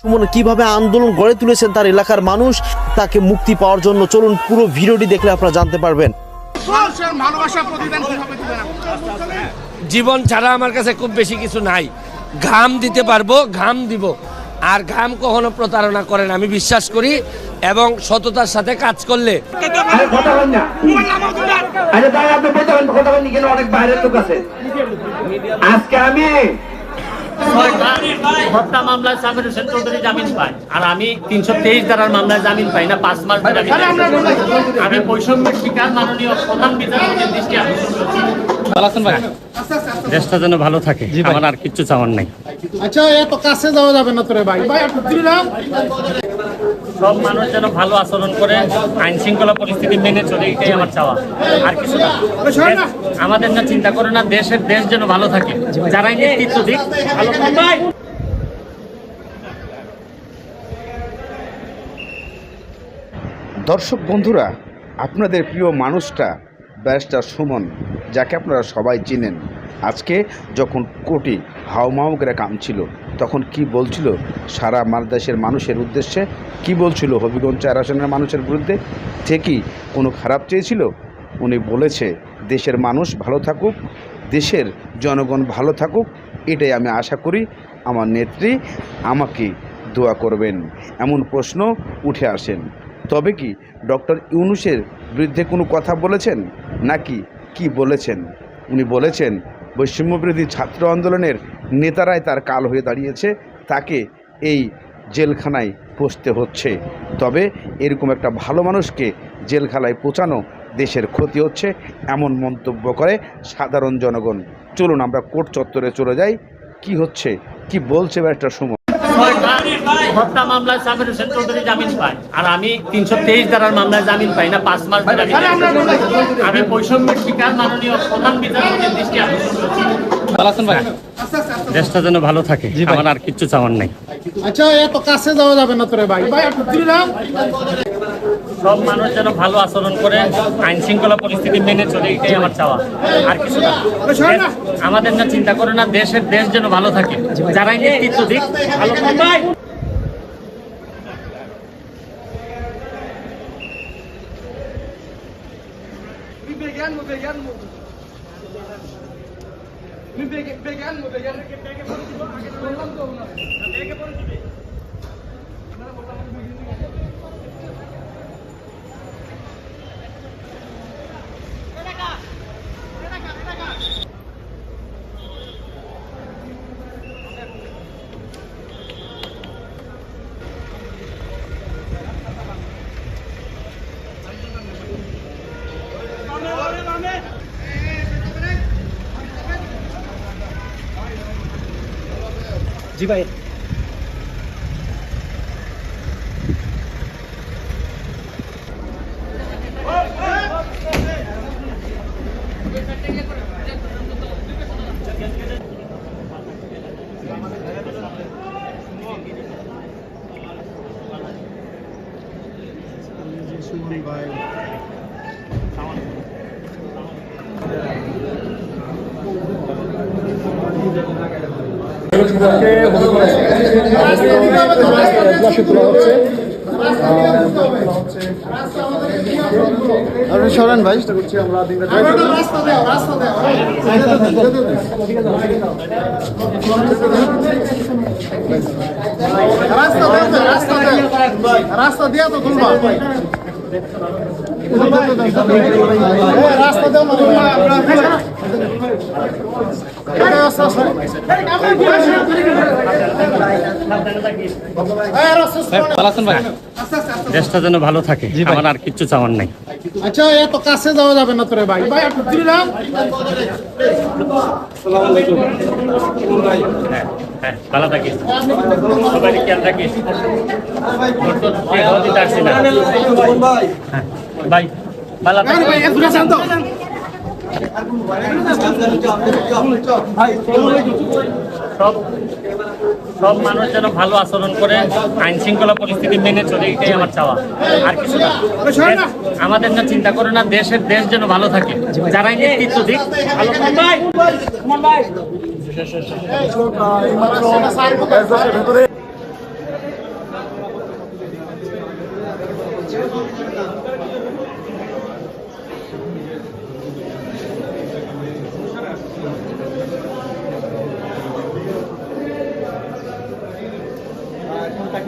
সুমন কীভাবে আন্দোলন গড়ে তুলেছেন তার এলাকার মানুষ তাকে মুক্তি পাওয়ার জন্য চলুন পুরো ভিডিওটি দেখলে আপনারা জানতে পারবেন? জীবন ছাড়া আমার কাছে খুব বেশি কিছু নাই। ঘাম দিতে পারব ঘাম দিব। আর ঘাম কখনো প্রতারণা করে না আমি বিশ্বাস করি এবং সততার সাথে কাজ করলে। আজকে আমি হত্যা মামলায় সামির হোসেন চৌধুরী জামিন পাই আর আমি তিনশো তেইশ ধারার মামলায় জামিন পাই না পাঁচ মাস ধরে আমি বৈষম্যের শিকার মাননীয় প্রধান বিচারপতির দৃষ্টি আকর্ষণ করছি দেশটা যেন ভালো থাকে আমার আর কিচ্ছু চাওয়ার নাই। আচ্ছা এত কাছে যাওয়া যাবে না তোরে ভাই। ভাই সব মানুষ যেন ভালো আচরণ করে, আইন শৃঙ্খলা পরিস্থিতি মেনে চলে, এটাই আমার চাওয়া। আর কিছু না। আমাদের না চিন্তা করে না, দেশের দেশ যেন ভালো থাকে। যারাই নেতৃত্ব দিক, ভালো দর্শক বন্ধুরা, আপনাদের প্রিয় মানুষটা, ব্যারিস্টার সুমন, যাকে আপনারা সবাই চিনেন। আজকে যখন কোটি হাওমাও করে কামছিল তখন কি বলছিল? সারা আমার দেশের মানুষের উদ্দেশ্যে কি বলছিল? হবিগঞ্জ চার আসনের মানুষের বিরুদ্ধে ঠিকই কোনো খারাপ চেয়েছিল? উনি বলেছে, দেশের মানুষ ভালো থাকুক, দেশের জনগণ ভালো থাকুক, এটাই আমি আশা করি। আমার নেত্রী আমাকে দোয়া করবেন। এমন প্রশ্ন উঠে আসেন। তবে কি ডক্টর ইউনুসের বিরুদ্ধে কোনো কথা বলেছেন? নাকি কি বলেছেন? উনি বলেছেন বৈষম্যবিরোধী ছাত্র আন্দোলনের নেতারাই তার কাল হয়ে দাঁড়িয়েছে, তাকে এই জেলখানায় পৌঁছতে হচ্ছে। তবে এরকম একটা ভালো মানুষকে জেলখানায় পৌঁছানো দেশের ক্ষতি হচ্ছে, এমন মন্তব্য করে সাধারণ জনগণ। চলুন আমরা কোর্ট চত্বরে চলে যাই, কি হচ্ছে, কি বলছে একটা সময় হত্যা মামলায় সাবির হোসেন চৌধুরী জামিন পাই আর আমি তিনশো তেইশ ধারার মামলায় জামিন পাই না পাঁচ মাস ধরে আমি বৈষম্যের শিকার মাননীয় প্রধান বিচারপতির দৃষ্টি আকর্ষণ করছি। দেশটা যেন ভালো থাকে আমার আর কিচ্ছু চাওয়ার নাই। আচ্ছা এত কাছে যাওয়া যাবে না তোরে ভাই। ভাই সব মানুষ যেন ভালো আচরণ করে আইন শৃঙ্খলা পরিস্থিতি মেনে চলে এটাই আমার চাওয়া আর কিছু না আমাদের না চিন্তা করে না দেশের দেশ যেন ভালো থাকে যারাই নেতৃত্ব দিক ভালো থাকবে। সরেন ভাই রাস্তা দেও রাস্তা দেও। রাস্তা দেও রাস্তা দেও। রাস্তা দিয়া তো তুলবা দেশটা যেন ভালো থাকে আমার আর কিচ্ছু চাওয়ার নাই। আচ্ছা এত কাছে যাওয়া যাবে না তোরে ভাই ভাই একটু হ্যাঁ হ্যাঁ ভালো থাকিস সবাই খেয়াল আসছি না হ্যাঁ, ভালো থাকিস সব সব মানুষ যেন ভালো আচরণ করে, আইন শৃঙ্খলা পরিস্থিতি মেনে চলে, এটাই আমার চাওয়া। আর কিছু না। আমাদের না চিন্তা করে না, দেশের দেশ যেন ভালো থাকে। যারাই নেতৃত্ব দিক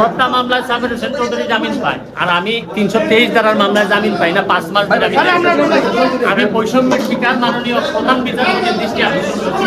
হত্যা মামলায় সাবির হোসেন চৌধুরী জামিন পায়। আর আমি তিনশো তেইশ ধারার মামলায় জামিন পাই না পাঁচ মাস আমি বৈষম্যের শিকার মাননীয় প্রধান বিচারপতির দৃষ্টি আকর্ষণ করছি।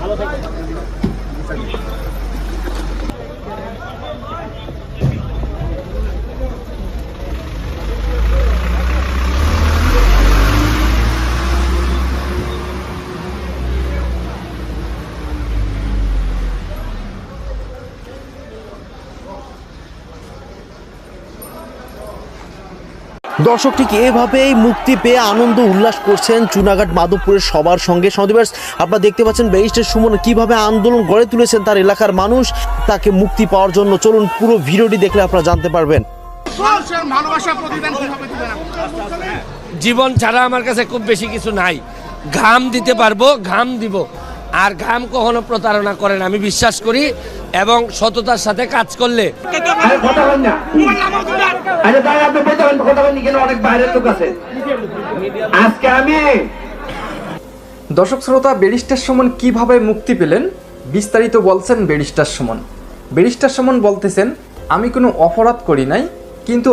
ভালো থাকবেন। দর্শক ঠিক এভাবেই মুক্তি পেয়ে আনন্দ উল্লাস করছেন চুনাঘাট মাধবপুরের সবার সঙ্গে। সন্দীপার্স আপনারা দেখতে পাচ্ছেন ব্যারিস্টার সুমন কীভাবে আন্দোলন গড়ে তুলেছেন তার এলাকার মানুষ তাকে মুক্তি পাওয়ার জন্য চলুন পুরো ভিডিওটি দেখলে আপনারা জানতে পারবেন। জীবন ছাড়া আমার কাছে খুব বেশি কিছু নাই। ঘাম দিতে পারব ঘাম দিব। আর ঘাম কখনো প্রতারণা করেন আমি বিশ্বাস করি এবং সততার সাথে কাজ করলে। দর্শক শ্রোতা, ব্যারিস্টার সমন কীভাবে মুক্তি পেলেন? বিস্তারিত বলছেন ব্যারিস্টার সমন। ব্যারিস্টার সমন বলতেছেন, আমি কোনো অপরাধ করি নাই, কিন্তু